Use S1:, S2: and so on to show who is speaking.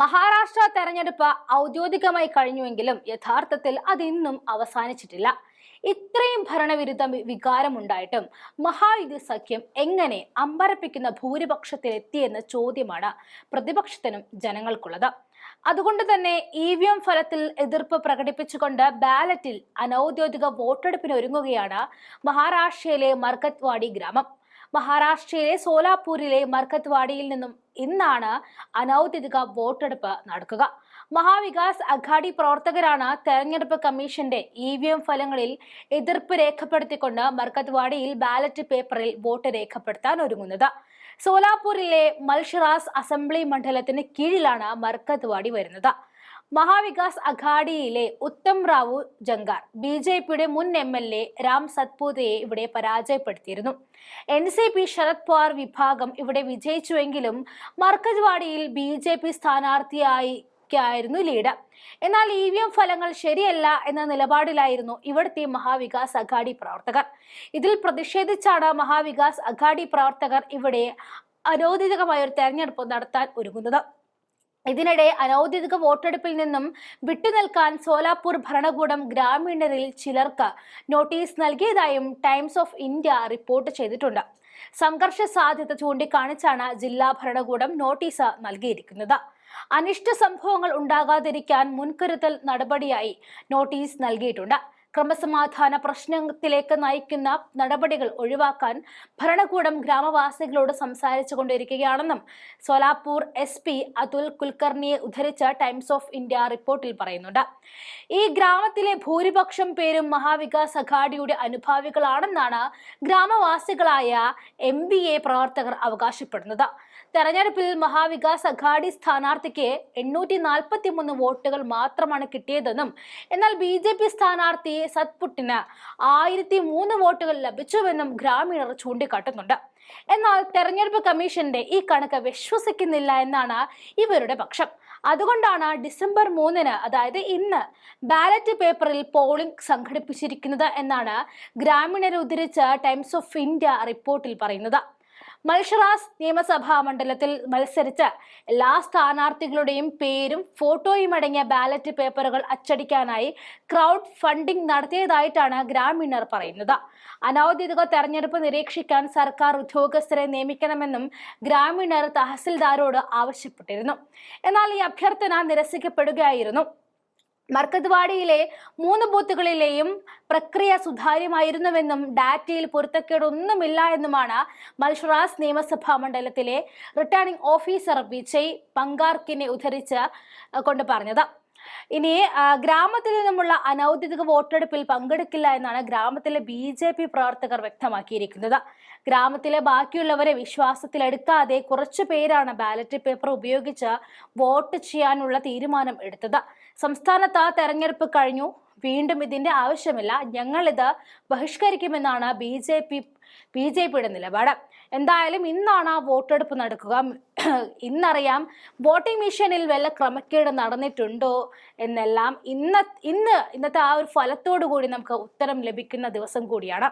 S1: മഹാരാഷ്ട്ര തെരഞ്ഞെടുപ്പ് ഔദ്യോഗികമായി കഴിഞ്ഞുവെങ്കിലും യഥാർത്ഥത്തിൽ അതിന്നും അവസാനിച്ചിട്ടില്ല. ഇത്രയും ഭരണവിരുദ്ധ വികാരമുണ്ടായിട്ടും മഹായുതി സഖ്യം എങ്ങനെ അമ്പരപ്പിക്കുന്ന ഭൂരിപക്ഷത്തിലെത്തിയെന്ന ചോദ്യമാണ് പ്രതിപക്ഷത്തിനും ജനങ്ങൾക്കുള്ളത്. അതുകൊണ്ട് തന്നെ ഇ വി എം ഫലത്തിൽ എതിർപ്പ് പ്രകടിപ്പിച്ചുകൊണ്ട് ബാലറ്റിൽ അനൌദ്യോഗിക വോട്ടെടുപ്പിന് ഒരുങ്ങുകയാണ് മഹാരാഷ്ട്രയിലെ മർക്കത്വാടി ഗ്രാമം. മഹാരാഷ്ട്രയിലെ സോലാപൂരിലെ മർക്കത്വാടിയിൽ നിന്നും ഇന്നാണ് അനൌദ്യോഗിക വോട്ടെടുപ്പ് നടക്കുക. മഹാവികാസ് അഘാടി പ്രവർത്തകരാണ് തെരഞ്ഞെടുപ്പ് കമ്മീഷന്റെ ഇ വി എം ഫലങ്ങളിൽ എതിർപ്പ് രേഖപ്പെടുത്തിക്കൊണ്ട് മർക്കത്വാടിയിൽ ബാലറ്റ് പേപ്പറിൽ വോട്ട് രേഖപ്പെടുത്താൻ ഒരുങ്ങുന്നത്. സോലാപൂരിലെ മൽഷറാസ് അസംബ്ലി മണ്ഡലത്തിന് കീഴിലാണ് മർക്കത്വാടി വരുന്നത്. മഹാവികാസ് അഘാഡിയിലെ ഉത്തം റാവു ജങ്കാർ ബി ജെ പിയുടെ മുൻ എം എൽ എ രാം സത്പൂതയെ ഇവിടെ പരാജയപ്പെടുത്തിയിരുന്നു. N C P Sharad Pawar വിഭാഗം ഇവിടെ വിജയിച്ചുവെങ്കിലും മർക്കജ്വാടിയിൽ ബി ജെ പി സ്ഥാനാർത്ഥിയായി ായിരുന്നു ലീഡ്. എന്നാൽ ഇ വി എം ഫലങ്ങൾ ശരിയല്ല എന്ന നിലപാടിലായിരുന്നു ഇവിടുത്തെ മഹാവികാസ് അഘാഡി പ്രവർത്തകർ. ഇതിൽ പ്രതിഷേധിച്ചാണ് മഹാവികാസ് അഘാഡി പ്രവർത്തകർ ഇവിടെ അനൗദ്യോഗികമായ ഒരു തെരഞ്ഞെടുപ്പ് നടത്താൻ ഒരുങ്ങുന്നത്. ഇതിനിടെ അനൗദ്യോഗിക വോട്ടെടുപ്പിൽ നിന്നും വിട്ടുനിൽക്കാൻ സോലാപൂർ ഭരണകൂടം ഗ്രാമീണരിൽ ചിലർക്ക് നോട്ടീസ് നൽകിയതായും ടൈംസ് ഓഫ് ഇന്ത്യ റിപ്പോർട്ട് ചെയ്തിട്ടുണ്ട്. സംഘർഷ സാധ്യത ചൂണ്ടിക്കാണിച്ചാണ് ജില്ലാ ഭരണകൂടം നോട്ടീസ് നൽകിയിരിക്കുന്നത്. അനിഷ്ട സംഭവങ്ങൾ ഉണ്ടാകാതിരിക്കാൻ മുൻകരുതൽ നടപടിയായി നോട്ടീസ് നൽകിയിട്ടുണ്ട്. ക്രമസമാധാന പ്രശ്നത്തിലേക്ക് നയിക്കുന്ന നടപടികൾ ഒഴിവാക്കാൻ ഭരണകൂടം ഗ്രാമവാസികളോട് സംസാരിച്ചു കൊണ്ടിരിക്കുകയാണെന്നും സോലാപൂർ എസ് പി അതുൽ കുൽക്കർണിയെ ഉദ്ധരിച്ച ടൈംസ് ഓഫ് ഇന്ത്യ റിപ്പോർട്ടിൽ പറയുന്നുണ്ട്. ഈ ഗ്രാമത്തിലെ ഭൂരിപക്ഷം പേരും മഹാവികാസ് അഘാഡിയുടെ അനുഭാവികളാണെന്നാണ് ഗ്രാമവാസികളായ എം ബി എ പ്രവർത്തകർ അവകാശപ്പെടുന്നത്. തെരഞ്ഞെടുപ്പിൽ മഹാവികാസ് അഘാഡി സ്ഥാനാർത്ഥിക്ക് എണ്ണൂറ്റി നാൽപ്പത്തി മൂന്ന് വോട്ടുകൾ മാത്രമാണ് കിട്ടിയതെന്നും എന്നാൽ ബി ജെ പി സ്ഥാനാർത്ഥി സത്പുട്ടിന് ആയിരത്തി മൂന്ന് വോട്ടുകൾ ലഭിച്ചുവെന്നും ഗ്രാമീണർ ചൂണ്ടിക്കാട്ടുന്നുണ്ട്. എന്നാൽ തെരഞ്ഞെടുപ്പ് കമ്മീഷന്റെ ഈ കണക്ക് വിശ്വസിക്കുന്നില്ല എന്നാണ് ഇവരുടെ പക്ഷം. അതുകൊണ്ടാണ് ഡിസംബർ മൂന്നിന് അതായത് ഇന്ന് ബാലറ്റ് പേപ്പറിൽ പോളിംഗ് സംഘടിപ്പിച്ചിരിക്കുന്നത് എന്നാണ് ഗ്രാമീണരെ ഉദ്ധരിച്ച ടൈംസ് ഓഫ് ഇന്ത്യ റിപ്പോർട്ടിൽ പറയുന്നത്. മൽഷറാസ് നിയമസഭാ മണ്ഡലത്തിൽ മത്സരിച്ച എല്ലാ സ്ഥാനാർത്ഥികളുടെയും പേരും ഫോട്ടോയും അടങ്ങിയ ബാലറ്റ് പേപ്പറുകൾ അച്ചടിക്കാനായി ക്രൗഡ് ഫണ്ടിംഗ് നടത്തിയതായിട്ടാണ് ഗ്രാമീണർ പറയുന്നത്. അനൌദ്യോഗിക തെരഞ്ഞെടുപ്പ് നിരീക്ഷിക്കാൻ സർക്കാർ ഉദ്യോഗസ്ഥരെ നിയമിക്കണമെന്നും ഗ്രാമീണർ തഹസിൽദാരോട് ആവശ്യപ്പെട്ടിരുന്നു. എന്നാൽ ഈ അഭ്യർത്ഥന നിരസിക്കപ്പെടുകയായിരുന്നു. മർക്കത്വാടിയിലെ മൂന്ന് ബൂത്തുകളിലെയും പ്രക്രിയ സുതാര്യമായിരുന്നുവെന്നും ഡാറ്റയിൽ പൊരുത്തക്കേടൊന്നുമില്ല എന്നുമാണ് മൽഷറാസ് നിയമസഭാ മണ്ഡലത്തിലെ റിട്ടേണിംഗ് ഓഫീസർ വിജയ് പങ്കാർക്കിനെ ഉദ്ധരിച്ച് കൊണ്ട് പറഞ്ഞത്. ഇനി ഗ്രാമത്തിൽ നിന്നുമുള്ള അനൌദ്യോഗിക വോട്ടെടുപ്പിൽ പങ്കെടുക്കില്ല എന്നാണ് ഗ്രാമത്തിലെ ബി ജെ പി പ്രവർത്തകർ വ്യക്തമാക്കിയിരിക്കുന്നത്. ഗ്രാമത്തിലെ ബാക്കിയുള്ളവരെ വിശ്വാസത്തിലെടുക്കാതെ കുറച്ചു പേരാണ് ബാലറ്റ് പേപ്പർ ഉപയോഗിച്ച് വോട്ട് ചെയ്യാനുള്ള തീരുമാനം എടുത്തത്. സംസ്ഥാനത്ത് തെരഞ്ഞെടുപ്പ് കഴിഞ്ഞു. വീണ്ടും ഇതിന്റെ ആവശ്യമില്ല. ഞങ്ങളിത് ബഹിഷ്കരിക്കുമെന്നാണ് B J P B J പിയുടെ നിലപാട്. എന്തായാലും ഇന്നാണ് ആ വോട്ടെടുപ്പ് നടക്കുക. ഇന്നറിയാം വോട്ടിംഗ് മെഷീനിൽ വല്ല ക്രമക്കേട് നടന്നിട്ടുണ്ടോ എന്നെല്ലാം ഇന്ന ഇന്ന് ഇന്നത്തെ ആ ഒരു ഫലത്തോടു കൂടി നമുക്ക് ഉത്തരം ലഭിക്കുന്ന ദിവസം കൂടിയാണ്.